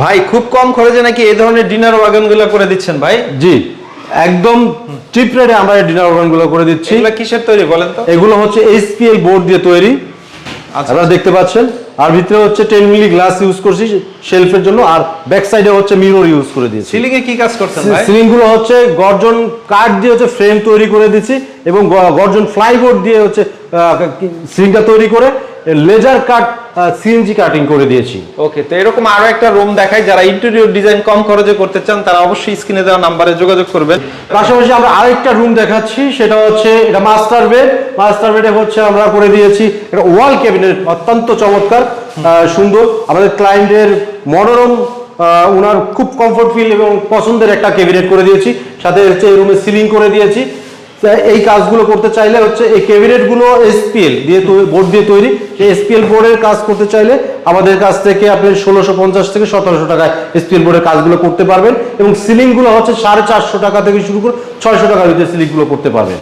ভাই খুব কম খরচে নাকি এই ধরনের ডিনার ওয়াগনগুলো করে দিচ্ছেন ভাই? জি। একদম চিপ রেটে আমরা ডিনার ওভেনগুলো করে দিচ্ছি। এগুলো কিসের তৈরি বলেন তো? এগুলো হচ্ছে এইচপিএল বোর্ড দিয়ে তৈরি। আচ্ছা। আপনারা দেখতে পাচ্ছেন। আর ভিতরে হচ্ছে টেন মিলি গ্লাস ইউজ করছি শেলফের জন্য। আর ব্যাক সাইডে হচ্ছে মিরর ইউজ করে দিয়েছি। সিলিং এ কি কাজ করছেন ভাই? সিলিংগুলো হচ্ছে গর্জন কাঠ দিয়ে হচ্ছে ফ্রেম তৈরি করে দিচ্ছি এবং গর্জন ফ্লাইবোর্ড দিয়ে হচ্ছে সিলিংটা তৈরি করে। লেজার কাট সিএনজি কাটিং করে দিয়েছি। ওকে তো এরকম আরও একটা রুম দেখাই যারা ইন্টেরিয়র ডিজাইন কম খরচে করতে চান তারা অবশ্যই স্ক্রিনে দেওয়া নাম্বারে যোগাযোগ করবেন। পাশাপাশি আমরা আরেকটা রুম দেখাচ্ছি সেটা হচ্ছে এটা মাস্টার বেড মাস্টার বেডে হচ্ছে আমরা করে দিয়েছি এটা ওয়াল ক্যাবিনেট অত্যন্ত চমৎকার সুন্দর। আমাদের ক্লায়েন্টের মনোরম ওনার খুব কমফোর্ট ফিল এবং পছন্দের একটা ক্যাবিনেট করে দিয়েছি। সাথে হচ্ছে এই রুমে সিলিং করে দিয়েছি। এই কাজগুলো করতে চাইলে হচ্ছে এই ক্যাবিনেটগুলো এসপিএল দিয়ে বোর্ড দিয়ে তৈরি। এসপিএল বোর্ডের কাজ করতে চাইলে আমাদের কাছ থেকে আপনি ষোলোশো পঞ্চাশ থেকে সতেরোশো টাকায় এসপিএল বোর্ডের কাজগুলো করতে পারবেন এবং সিলিংগুলো হচ্ছে সাড়ে চারশো টাকা থেকে শুরু করে ছয়শো টাকার ভিতরে সিলিংগুলো করতে পারবেন।